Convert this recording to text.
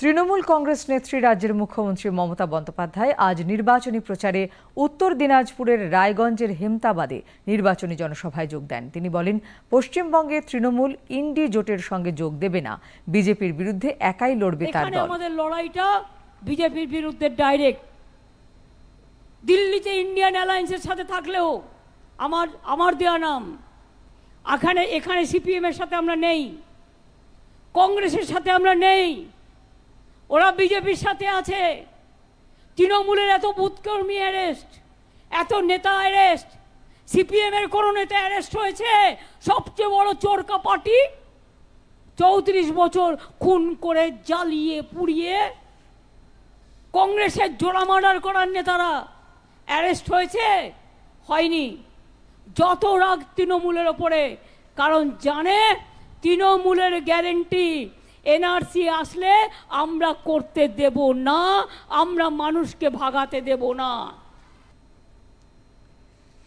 তৃণমূল কংগ্রেস নেত্রী রাজ্যের মুখ্যমন্ত্রী মমতা বন্দ্যোপাধ্যায় আজ নির্বাচনী প্রচারে উত্তর দিনাজপুরের রায়গঞ্জের হেমতাবাদে নির্বাচনী জনসভায় যোগ দেন। তিনি বলেন পশ্চিমবঙ্গে তৃণমূল ইন্ডি জোটের সঙ্গে যোগ দেবে না। বিজেপির বিরুদ্ধে একাই লড়বে তার দল। আমাদের লড়াইটা বিজেপির বিরুদ্ধে ডাইরেক্ট। দিল্লিতে ইন্ডিয়ান অ্যালায়েন্সের সাথে থাকলেও আমার আমার দেওয়া নাম এখানে এখানে সিপিএম এর সাথে আমরা নেই কংগ্রেসের সাথে আমরা নেই। ওরা বিজেপির সাথে আছে। তৃণমূলের এত বুথকর্মী অ্যারেস্ট এত নেতা অ্যারেস্ট সিপিএম এর কোনো নেতা অ্যারেস্ট হয়েছে? সবচেয়ে বড় চোরকা পার্টি চৌত্রিশ বছর খুন করে জ্বালিয়ে পুড়িয়ে কংগ্রেসের জোড়া মার্ডার করার নেতারা অ্যারেস্ট হয়েছে? হয়নি। যত রাগ তৃণমূলের ওপরে, কারণ জানে, তৃণমূলের গ্যারেন্টি এনআরসি আসলে আমরা করতে দেব না আমরা মানুষকে ভাগাতে দেব না।